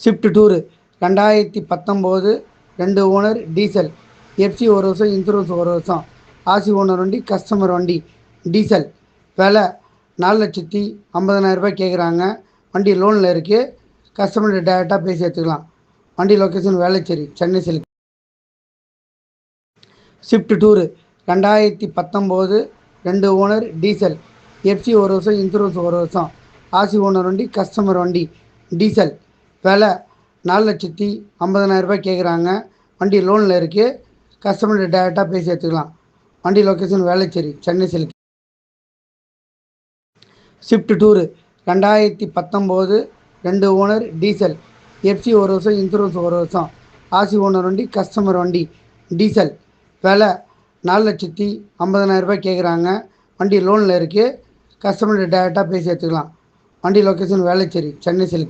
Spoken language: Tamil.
ஸ்விஃப்ட் டூரு ரெண்டாயிரத்தி பத்தொம்போது ரெண்டு ஓனர் டீசல் எஃப்சி ஒரு வருஷம் இன்சூரன்ஸ் ஒரு வருஷம் ஆசி ஓனர் வண்டி கஸ்டமர் வண்டி டீசல். விலை நாலு லட்சத்தி ஐம்பதனாயிரரூபா கேட்குறாங்க வண்டி லோனில் இருக்குது கஸ்டமர்கிட்ட டேரெக்டாக பேசி எடுத்துக்கலாம். வண்டி location Velachery Chennai silk Swift tour ரெண்டாயிரத்தி பத்தொம்போது ரெண்டு ஓனர் டீசல் எஃப்சி ஒரு வருஷம் இன்சூரன்ஸ் ஒரு வருஷம் ஆசி ஓனர் வண்டி கஸ்டமர் வண்டி டீசல். விலை நாலு லட்சத்தி ஐம்பதனாயிரரூபா கேட்குறாங்க. வண்டி லோனில் இருக்குது கஸ்டமர்கிட்ட டேரெக்டாக பேசி எடுத்துக்கலாம். வண்டி location Velachery Chennai silk. Swift tour ரெண்டாயிரத்தி பத்தொம்போது ரெண்டு ஓனர் டீசல் எஃப்சி ஒரு வருஷம் இன்சூரன்ஸ் ஒரு வருஷம். ஆசி ஓனர் வண்டி கஸ்டமர் வண்டி டீசல் விலை நாலு லட்சத்தி ஐம்பதனாயிரரூபா கேட்குறாங்க. வண்டி லோனில் இருக்குது கஸ்டமர்கிட்ட டேரெக்டாக பேசி எடுத்துக்கலாம். வண்டி லொக்கேஷன் வேளச்சேரி சென்னை சில்க்.